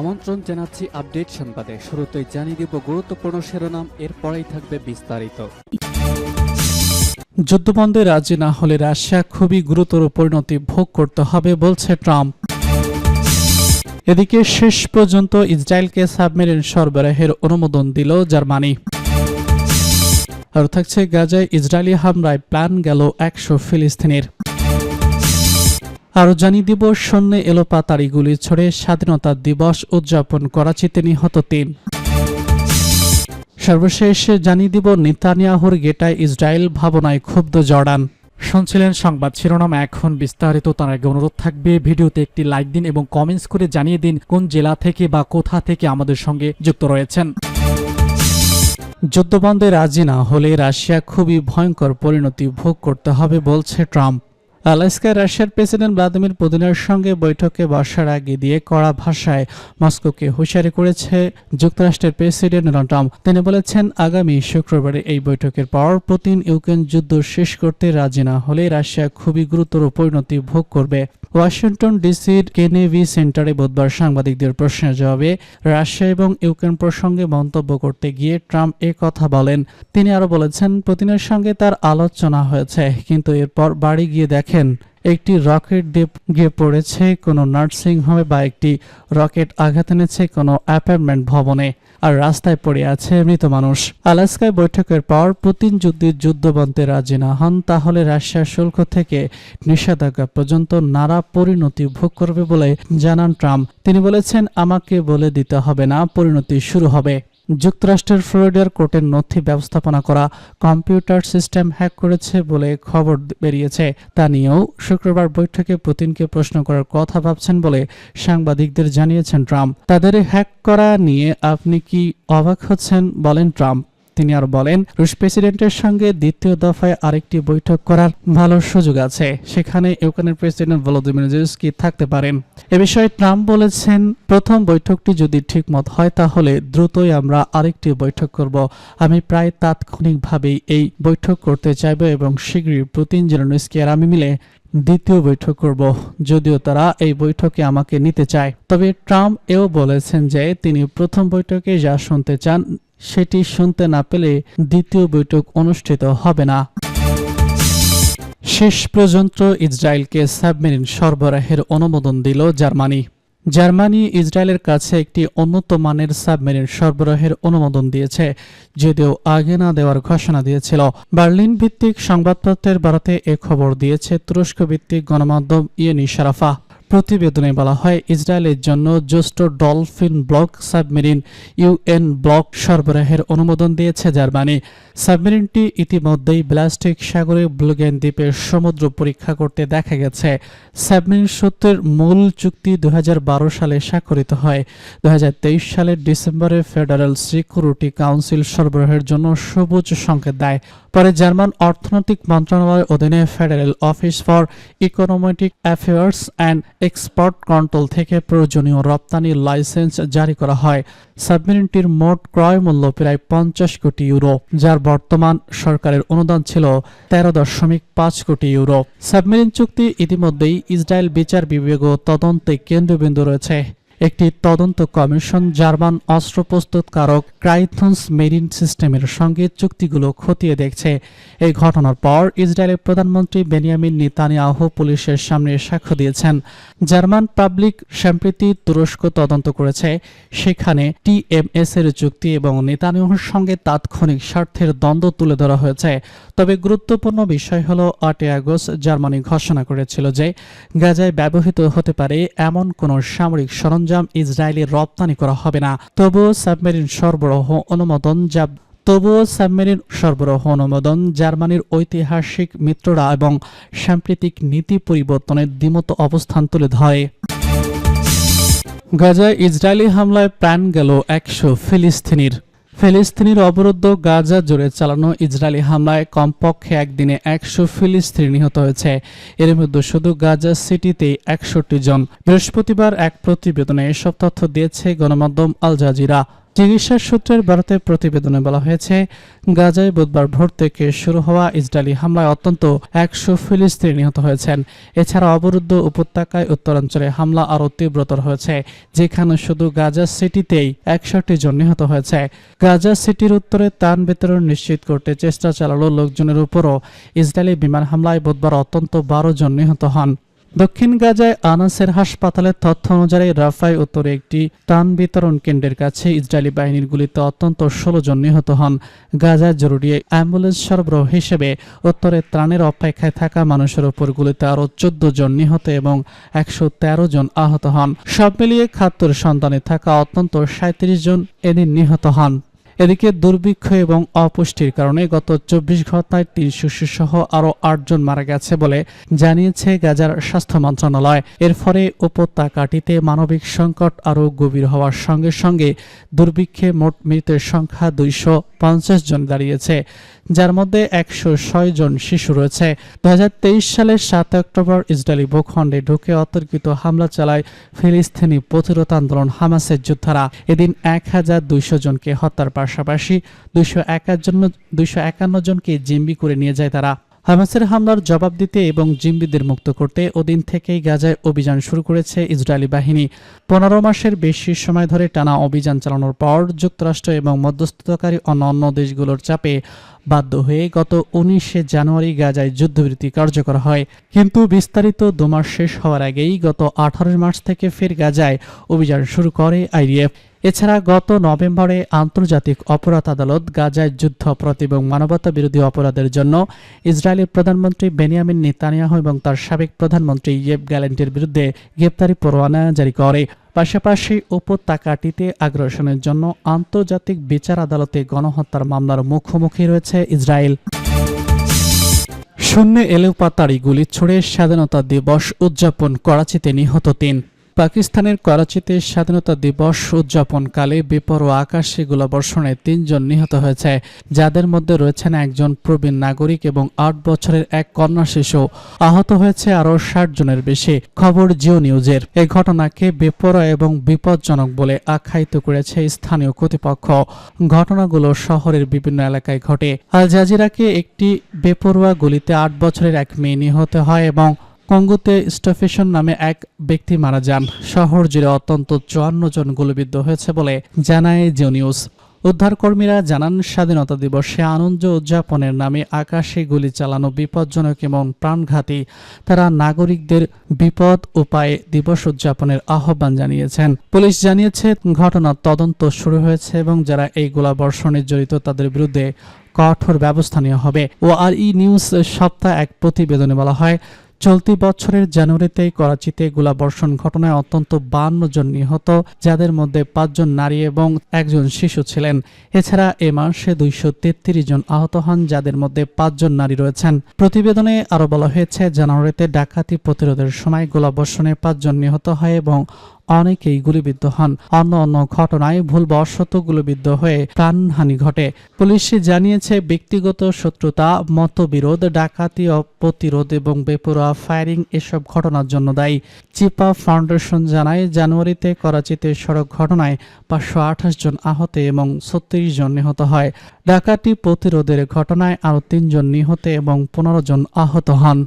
আমন্ত্রণ জানাচ্ছি আপডেট সংবাদে। শুরুতেই জানিয়ে দিব গুরুত্বপূর্ণ শিরোনাম, এরপরেই থাকবে বিস্তারিত। যুদ্ধবন্ধে রাজি না হলে রাশিয়া খুবই গুরুতর পরিণতি ভোগ করতে হবে বলছে ট্রাম্প। এদিকে শেষ পর্যন্ত ইসরায়েলকে সাবমেরিন সরবরাহের অনুমোদন দিল জার্মানি। আর থাকছে গাজায় ইসরায়েলি হামলায় প্ল্যান গেল একশো ফিলিস্তিনের। আরও জানিয়ে দিব শূন্যে এলোপাতাড়ি গুলি ছড়ে স্বাধীনতা দিবস উদযাপন করাচিতে নিহত তিন। সর্বশেষ জানিয়ে দিব, নেতানিয়াহুর গেটায় ইসরায়েল ভাবনায় ক্ষুব্ধ জর্ডান। শুনছিলেন সংবাদ শিরোনাম, এখন বিস্তারিত, তার আগে অনুরোধ থাকবে, ভিডিওতে একটি লাইক দিন এবং কমেন্টস করে জানিয়ে দিন কোন জেলা থেকে বা কোথা থেকে আমাদের সঙ্গে যুক্ত রয়েছেন। যুদ্ধবন্ধে রাজি না হলে রাশিয়া খুবই ভয়ঙ্কর পরিণতি ভোগ করতে হবে বলছে ট্রাম্প। আলাস্কায় রাশিয়ার প্রেসিডেন্ট ভ্লাদিমির পুতিনের সঙ্গে বৈঠকে বসার আগে দিয়ে কড়া ভাষায় মস্কোকে হুঁশিয়ারি করেছে যুক্তরাষ্ট্রের প্রেসিডেন্ট ডোনাল্ড ট্রাম্প। তিনি বলেছেন, আগামী শুক্রবারে এই বৈঠকের পর পুতিন ইউক্রেন যুদ্ধ শেষ করতে রাজি না হলে রাশিয়া খুবই গুরুতর পরিণতি ভোগ করবে। ওয়াশিংটন ডিসির কেনেভি সেন্টারে বুধবার সাংবাদিকদের প্রশ্নের জবাবে রাশিয়া এবং ইউক্রেন প্রসঙ্গে মন্তব্য করতে গিয়ে ট্রাম্প এ কথা বলেন। তিনি আরও বলেছেন, পুতিনের সঙ্গে তার আলোচনা হয়েছে, কিন্তু এরপর বাড়ি গিয়ে দেখেন একটি রকেট গিয়ে পড়েছে, কোনো নার্সিং হোমে বা একটি রকেট আঘাত এনেছে কোনো অ্যাপার্টমেন্ট ভবনে, আর রাস্তায় পড়ে আছে মৃত মানুষ। আলাস্কায় বৈঠকের পর পুতিন যদি যুদ্ধবন্ধে রাজি না হন, তাহলে রাশিয়ার শুল্ক থেকে নিষেধাজ্ঞা পর্যন্ত নানা পরিণতি ভোগ করবে বলে জানান ট্রাম্প। তিনি বলেছেন, আমাকে বলে দিতে হবে না, পরিণতি শুরু হবে। যুক্তরাষ্ট্রের ফ্লোরিডার কোর্টের নথি ব্যবস্থাপনা করা কম্পিউটার সিস্টেম হ্যাক করেছে বলে খবর বেরিয়েছে। তা নিয়েও শুক্রবার বৈঠকে পুতিনকে প্রশ্ন করার কথা ভাবছেন বলে সাংবাদিকদের জানিয়েছেন ট্রাম্প। তাদের হ্যাক করা নিয়ে আপনি কি অবাক হচ্ছেন বলেন ট্রাম্প। তিনি আর বলেন, রুশ প্রেসিডেন্টের সঙ্গে দ্বিতীয় দফায় আরেকটি বৈঠক করার ভালো সুযোগ আছে। সেখানে ইউক্রেনের প্রেসিডেন্ট ভলোদিমির জেলেনস্কি থাকতে পারেন। এ বিষয়ে ট্রাম্প বলেছেন, প্রথম বৈঠকটি যদি ঠিকমত হয়, তাহলে দ্রুতই আমরা আরেকটি বৈঠক করব। আমি প্রায় তাৎক্ষণিকভাবেই এই বৈঠক করতে চাইব এবং শীঘ্রই পুতিন, জেলেনস্কি আর আমি মিলে দ্বিতীয় বৈঠক করব। যদিও তারা এই বৈঠকে আমাকে নিতে চায়। তবে ট্রাম্প এও বলেছেন যে, তিনি প্রথম বৈঠকে যা শুনতে চান সেটি শুনতে না পেলে দ্বিতীয় বৈঠক অনুষ্ঠিত হবে না। শেষ পর্যন্ত ইসরায়েলকে সাবমেরিন সরবরাহের অনুমোদন দিল জার্মানি। জার্মানি ইসরায়েলের কাছে একটি উন্নত মানের সাবমেরিন সরবরাহের অনুমোদন দিয়েছে, যদিও আগে না দেওয়ার ঘোষণা দিয়েছিল। বার্লিন ভিত্তিক সংবাদপত্রের বারাতে এ খবর দিয়েছে তুরস্ক ভিত্তিক গণমাধ্যম ইয়েনি শারাফা প্রতিবেদনে বলা হয়, ইসরায়েলের জন্য জ্যেষ্ঠ dolphin block submarine UN block সরবরাহের অনুমোদন দিয়েছে জার্মানি। সাবমেরিনটি ইতিমধ্যেই ব্লাস্টিক সাগরে ব্লুগেন দ্বীপের সমুদ্র পরীক্ষা করতে দেখা গেছে। সাবমেরিন সূত্রের মূল চুক্তি দুহাজার বারো সালে স্বাক্ষরিত হয়। দুহাজার তেইশ সালের ডিসেম্বরে ফেডারেল সিকিউরিটি কাউন্সিল সরবরাহের জন্য সবুজ সংকেত দেয়। পরে জার্মান অর্থনৈতিক মন্ত্রণালয়ের অধীনে federal office for economic affairs and export control থেকে প্রয়োজনীয় রপ্তানি লাইসেন্স জারি করা হয়। সাবমেরিনটির মোট ক্রয় মূল্য প্রায় পঞ্চাশ কোটি ইউরো, যার বর্তমান সরকারের অনুদান ছিল তেরো দশমিক পাঁচ কোটি ইউরো। সাবমেরিন চুক্তি ইতিমধ্যেই ইসরায়েল বিচার বিভাগ তদন্তে কেন্দ্রবিন্দু রয়েছে। একটি তদন্ত কমিশন জার্মান অস্ত্র প্রস্তুতকারক ক্রাইথন্স মেরিন সিস্টেমের সঙ্গে চুক্তিগুলো খতিয়ে দেখছে। এই ঘটনার পর ইসরায়েলের প্রধানমন্ত্রী বেনিয়ামিন নেতানিয়াহু পুলিশের সামনে সাক্ষ্য দিয়েছেন। জার্মান পাবলিক সম্প্রীতি তুরস্ক তদন্ত করেছে। সেখানে টিএমএস এর চুক্তি এবং নেতানিয়াহুর সঙ্গে তাৎক্ষণিক স্বার্থের দ্বন্দ্ব তুলে ধরা হয়েছে। তবে গুরুত্বপূর্ণ বিষয় হলো আটই আগস্ট জার্মানি ঘোষণা করেছিল যে, গাজায় ব্যবহৃত হতে পারে এমন কোনো সামরিক সরঞ্জাম ইসরায়েলে রপ্তানি করা হবে না। তবুও সাবমেরিন সরবরাহ অনুমোদন যা তবুও সাবমেরিন সরবরাহ অনুমোদন জার্মানির ঐতিহাসিক মিত্ররা এবং সাম্প্রতিক নীতি পরিবর্তনের দ্বিমত অবস্থান তুলে ধরে। গাজায় ইসরায়েলি হামলায় প্রাণ গেল একশো ফিলিস্তিনির। ফিলিস্তিনির অবরুদ্ধ গাজা জুড়ে চালানো ইসরায়েলি হামলায় কমপক্ষে একদিনে একশো ফিলিস্তিনি নিহত হয়েছে। এর মধ্যে শুধু গাজা সিটিতেই একষট্টি জন। বৃহস্পতিবার এক প্রতিবেদনে এসব তথ্য দিয়েছে গণমাধ্যম আল জাজিরা। চিকিৎসা সূত্রের ভারতের প্রতিবেদনে বলা হয়েছে, গাজায় বুধবার ভোর থেকে শুরু হওয়া ইসরায়েলি হামলায় অত্যন্ত একশো ফিলিস্তিনি নিহত হয়েছেন। এছাড়া অবরুদ্ধ উপত্যকায় উত্তরাঞ্চলে হামলা আরও তীব্রতর হয়েছে, যেখানে শুধু গাজা সিটিতেই একষট্টি জন নিহত হয়েছে। গাজা সিটির উত্তরে ত্রাণ বিতরণ নিশ্চিত করতে চেষ্টা চালালো লোকজনের উপরও। ইসরায়েলি বিমান হামলায় বুধবার অত্যন্ত বারো জন নিহত হন। দক্ষিণ গাজায় আনাসের হাসপাতালের তথ্য অনুযায়ী রাফাই উত্তরে একটি ত্রাণ বিতরণ কেন্দ্রের কাছে ইসরায়েলি বাহিনীর গুলিতে অত্যন্ত ষোলো জন নিহত হন। গাজায় জরুরি অ্যাম্বুলেন্স সরবরাহ হিসেবে উত্তরে ত্রাণের অপেক্ষায় থাকা মানুষের উপর গুলিতে আরও চোদ্দ জন নিহত এবং একশো তেরো জন আহত হন। সব মিলিয়ে খাদ্যর সন্তানে থাকা অত্যন্ত সাঁত্রিশ জন এদিন নিহত হন। এদিকে দুর্ভিক্ষ এবং অপুষ্টির কারণে গত চব্বিশ ঘন্টায় তিন শিশুসহ আরও আটজন মারা গেছে বলে জানিয়েছে গাজার স্বাস্থ্য মন্ত্রণালয়। এর ফলে উপত্যকাটিতে মানবিক সংকট আরও গভীর হওয়ার সঙ্গে সঙ্গে দুর্ভিক্ষে মোট মৃতের সংখ্যা দুইশো পঞ্চাশ জন দাঁড়িয়েছে। যার মধ্যে একশো ছয় জন শিশু রয়েছে। দু হাজার তেইশ সালের সাত অক্টোবর ইসরায়েলি ভূখণ্ডে ঢুকে অতর্কিত হামলা চালায় ফিলিস্তিনি প্রতিরোধ আন্দোলন হামাসের যোদ্ধারা। এদিন এক হাজার দুইশো জনকে হত্যার পাশাপাশি দুইশো একান্ন দুইশো একান্ন জনকে জিম্বি করে নিয়ে যায় তারা। হামাসের হামলার জবাব দিতে এবং জিম্বিদের মুক্ত করতে ওদিন থেকেই গাজায় অভিযান শুরু করেছে ইসরায়েলি বাহিনী। পনেরো মাসের বেশি সময় ধরে টানা অভিযান চালানোর পর যুক্তরাষ্ট্র এবং মধ্যস্থতাকারী অন্যান্য দেশগুলোর চাপে বাধ্য হয়ে গত উনিশে জানুয়ারি গাজায় যুদ্ধবিরতি কার্যকর হয়। কিন্তু বিস্তারিত দুমাস শেষ হওয়ার আগেই গত আঠারো মার্চ থেকে ফের গাজায় অভিযান শুরু করে আইডিএফ এছাড়া গত নভেম্বরে আন্তর্জাতিক অপরাধ আদালত গাজায় যুদ্ধ, অপরাধ এবং মানবতা বিরোধী অপরাধের জন্য ইসরায়েলের প্রধানমন্ত্রী বেনিয়ামিন নেতানিয়াহু এবং তার সাবেক প্রধানমন্ত্রী ইয়েব গ্যালেন্টের বিরুদ্ধে গ্রেপ্তারি পরোয়ানা জারি করে। পাশাপাশি উপত্যকাটিতে আগ্রাসনের জন্য আন্তর্জাতিক বিচার আদালতে গণহত্যার মামলার মুখোমুখি রয়েছে ইসরায়েল। শূন্য এলেও গুলি ছুড়ে স্বাধীনতা দিবস উদযাপন করাচিতে নিহত তিন। পাকিস্তানের করাচিতে স্বাধীনতা দিবস উদযাপনকালে বেপরোয়া আকাশে গোলাবর্ষণে তিনজন নিহত হয়েছে। যাদের মধ্যে রয়েছেন একজন প্রবীণ নাগরিক এবং আট বছরের এক কন্যা শিশু। আহত হয়েছে আরও ষাট জনের বেশি। খবর জিও নিউজের। এই ঘটনাকে বেপরোয়া এবং বিপজ্জনক বলে আখ্যায়িত করেছে স্থানীয় কর্তৃপক্ষ। ঘটনাগুলো শহরের বিভিন্ন এলাকায় ঘটে। আল জাজিরাকে একটি বেপরোয়া গুলিতে আট বছরের এক মেয়ে নিহত হয় এবং কঙ্গোতে স্টেফেশন নামে এক ব্যক্তি মারা যান। শহর জুড়ে অত্যন্ত চুয়ান্ন জন গুলিবিদ্ধ হয়েছে বলে জানায় জিও নিউজ। উদ্ধারকর্মীরা জানান, স্বাধীনতা দিবসে আনন্দ উদযাপনের নামে আকাশে গুলি চালানো বিপজ্জনক এবং প্রাণঘাতী। তারা নাগরিকদের বিপদ উপায়ে দিবস উদযাপনের আহ্বান জানিয়েছেন। পুলিশ জানিয়েছে ঘটনার তদন্ত শুরু হয়েছে এবং যারা এই গোলাবর্ষণে জড়িত তাদের বিরুদ্ধে কঠোর ব্যবস্থা নেওয়া হবে। ও আর ই নিউজ সপ্তাহ এক প্রতিবেদনে বলা হয় চলতি বছরের জানুয়ারিতে করাচিতে গোলাবর্ষণ ঘটনায় অত্যন্ত বান্ন জন নিহত, যাদের মধ্যে পাঁচজন নারী এবং একজন শিশু ছিলেন। এছাড়া এ মাসে দুইশো তেত্রিশ জন আহত হন, যাদের মধ্যে পাঁচজন নারী রয়েছেন। প্রতিবেদনে আরও বলা হয়েছে, জানুয়ারিতে ডাকাতি প্রতিরোধের সময় গোলাবর্ষণে পাঁচজন নিহত হয় এবং অনেকেই গুলিবিদ্ধ হন। অন্য অন্য ঘটনায় ভুলবশত গুলিবিদ্ধ হয়ে প্রাণহানি ঘটে। পুলিশ জানিয়েছে, ব্যক্তিগত শত্রুতা, মতবিরোধ, ডাকাতি প্রতিরোধ এবং বেপরোয়া ফায়ারিং এসব ঘটনার জন্য দায়ী। চিপা ফাউন্ডেশন জানায়, জানুয়ারিতে করাচিতে সড়ক ঘটনায় পাঁচশো আঠাশ জন আহত এবং ছত্রিশ জন নিহত হয়। ডাকাতি প্রতিরোধের ঘটনায় আরও তিনজন নিহত এবং পনেরো জন আহত হন।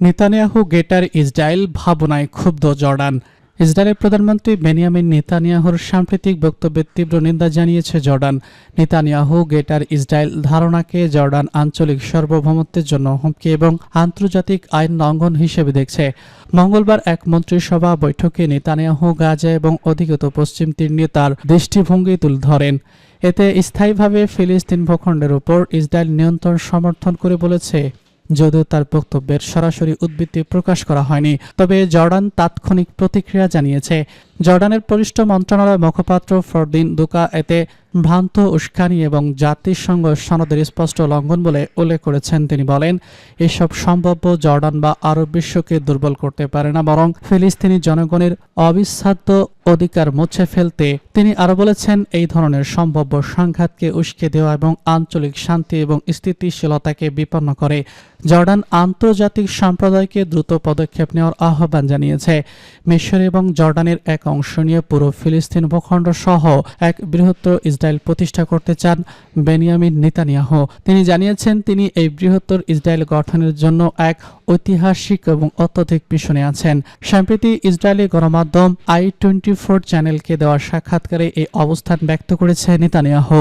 নেতানিয়াহু গেটার ইসরায়েল ভাবনায় ক্ষুব্ধ জর্ডান। ইসরায়েলের প্রধানমন্ত্রী বেনিয়ামিন নেতানিয়াহুর সাম্প্রতিক বক্তব্যের তীব্র নিন্দা জানিয়েছে জর্ডান। নেতানিয়াহু গেটার ইসরায়েল ধারণাকে জর্ডান আঞ্চলিক সার্বভৌমত্বের জন্য হুমকি এবং আন্তর্জাতিক আইন লঙ্ঘন হিসেবে দেখছে। মঙ্গলবার এক মন্ত্রিসভা বৈঠকে নেতানিয়াহু গাজা এবং অধিগত পশ্চিম তীর নিয়ে তার দৃষ্টিভঙ্গি তুলে ধরেন। এতে স্থায়ীভাবে ফিলিস্তিন ভূখণ্ডের উপর ইসরায়েল নিয়ন্ত্রণ সমর্থন করে বলেছে। যদিও তার বক্তব্যের সরাসরি উদ্বৃত্তি প্রকাশ করা হয়নি তবে জর্ডান তাৎক্ষণিক প্রতিক্রিয়া জানিয়েছে। জর্ডানের পরিষ্ঠ মন্ত্রণালয় মুখপাত্র ফরদিন দুকা এতে ভ্রান্ত উস্কানি এবং জাতিসংঘ সনদের স্পষ্ট লঙ্ঘন বলে উল্লেখ করেছেন। তিনি বলেন, এসব সম্ভাব্য জর্ডান বা আরব বিশ্বকে দুর্বল করতে পারে না, বরং ফিলিস্তিনি জনগণের অবিচ্ছেদ্য অধিকার মুছে ফেলতে তিনি আরও বলেছেন, এই ধরনের সম্ভাব্য সংঘাতকে উস্কে দেওয়া এবং আঞ্চলিক শান্তি এবং স্থিতিশীলতাকে বিপন্ন করে। জর্ডান আন্তর্জাতিক সম্প্রদায়কে দ্রুত পদক্ষেপ নেওয়ার আহ্বান জানিয়েছে। মিশর এবং জর্ডানের এক অংশ নিয়ে পুরো ফিলিস্তিন ভূখণ্ড সহ এক বৃহত্তর ইসরায়েল প্রতিষ্ঠা করতে চান বেনিয়ামিন নেতানিয়াহ। তিনি জানিয়েছেন, তিনি এই বৃহত্তর ইসরায়েল গঠনের জন্য এক ঐতিহাসিক এবং অত্যধিক পিছনে আছেন। সম্প্রতি ইসরায়েলি গণমাধ্যম আই টোয়েন্টি ফোর চ্যানেলকে দেওয়া সাক্ষাৎকারে এই অবস্থান ব্যক্ত করেছে নেতানিয়াহু।